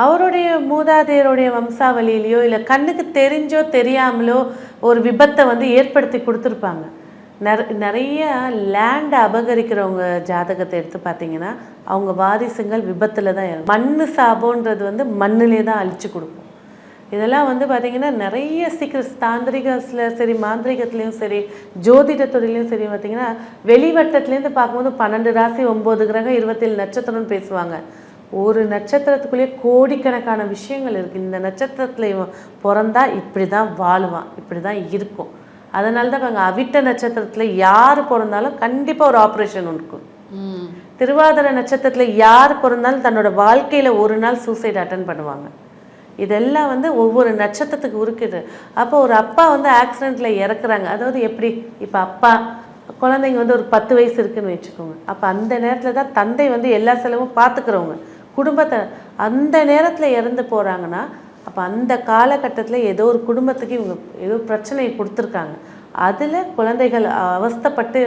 அவருடைய மூதாதையருடைய வம்சாவளியிலையோ இல்லை கண்ணுக்கு தெரிஞ்சோ தெரியாமலோ ஒரு விபத்தை வந்து ஏற்படுத்தி கொடுத்துருப்பாங்க. நிற நிறைய லேண்டை அபகரிக்கிறவங்க ஜாதகத்தை எடுத்து பார்த்தீங்கன்னா அவங்க வாரிசுங்கள் விபத்தில் தான் இருக்கும் மண் சாபோன்றது வந்து மண்ணிலே தான் அழிச்சு கொடுக்கும். இதெல்லாம் வந்து பார்த்திங்கன்னா நிறைய சீக்கிரம் தாந்திரிகத்தில் சரி மாந்திரிகத்துலேயும் சரி ஜோதிட துறையிலையும் சரி பார்த்திங்கன்னா வெளிவட்டத்துலேருந்து பார்க்கும்போது பன்னெண்டு ராசி ஒம்பது கிரகம் இருபத்தேழு நட்சத்திரம்னு பேசுவாங்க. ஒரு நட்சத்திரத்துக்குள்ளேயே கோடிக்கணக்கான விஷயங்கள் இருக்குது இந்த நட்சத்திரத்தில் இவன் பிறந்தா இப்படி தான் வாழுவான் இப்படி தான் இருக்கும். அதனால தான் பாருங்க அவிட்ட நட்சத்திரத்தில் யார் பிறந்தாலும் கண்டிப்பாக ஒரு ஆப்ரேஷன் இருக்கும். திருவாதிரை நட்சத்திரத்தில் யார் பிறந்தாலும் தன்னோட வாழ்க்கையில் ஒரு நாள் சூசைட் அட்டன் பண்ணுவாங்க. இதெல்லாம் வந்து ஒவ்வொரு நட்சத்திரத்துக்கு இருக்குது. அப்போ ஒரு அப்பா வந்து ஆக்சிடெண்ட்டில் இறக்குறாங்க. அதாவது எப்படி? இப்போ அப்பா குழந்தைங்க வந்து ஒரு பத்து வயசு இருக்குன்னு வச்சுக்கோங்க. அப்போ அந்த நேரத்தில் தான் தந்தை வந்து எல்லா செலவும் பார்த்துக்கிறவங்க. குடும்பத்தை அந்த நேரத்தில் இறந்து போகிறாங்கன்னா அப்போ அந்த காலகட்டத்தில் ஏதோ ஒரு குடும்பத்துக்கு இவங்க ஏதோ பிரச்சனையை கொடுத்துருக்காங்க. அதில் குழந்தைகள் அவஸ்தைப்பட்டு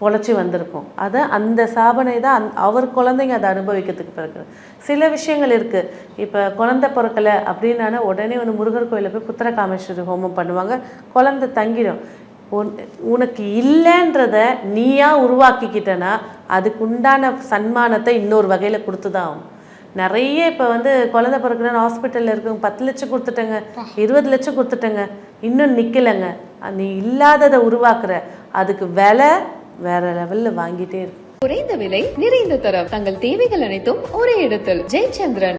பொழைச்சி வந்திருக்கும். அதை அந்த சாபனை தான் அந் அவர் குழந்தைங்க அதை அனுபவிக்கிறதுக்கு பிறகு. சில விஷயங்கள் இருக்குது இப்போ குழந்தை பிறக்கலை அப்படின்னா உடனே வந்து முருகர் கோயிலில் போய் புத்திர காமேஸ்வரி ஹோமம் பண்ணுவாங்க. குழந்தை தங்கிடும். உன் உனக்கு இல்லைன்றத நீயா உருவாக்கிக்கிட்டனா அதுக்கு உண்டான சன்மானத்தை இன்னொரு வகையில் கொடுத்து தான் ஆகும் நிறைய இப்போ வந்து குழந்தை பிறக்கணும்னு ஹாஸ்பிட்டலில் இருக்கவங்க பத்து லட்சம் கொடுத்துட்டேங்க இருபது லட்சம் கொடுத்துட்டேங்க. இன்னும் நிற்கலைங்க நீ இல்லாததை உருவாக்குற. அதுக்கு விலை வேற லெவலில் வாங்கிட்டே இருக்கு குறைந்த விலை நிறைந்த தரம். தங்கள் தேவைகள் அனைத்தும் ஒரே இடத்தில். ஜெயச்சந்திரன்.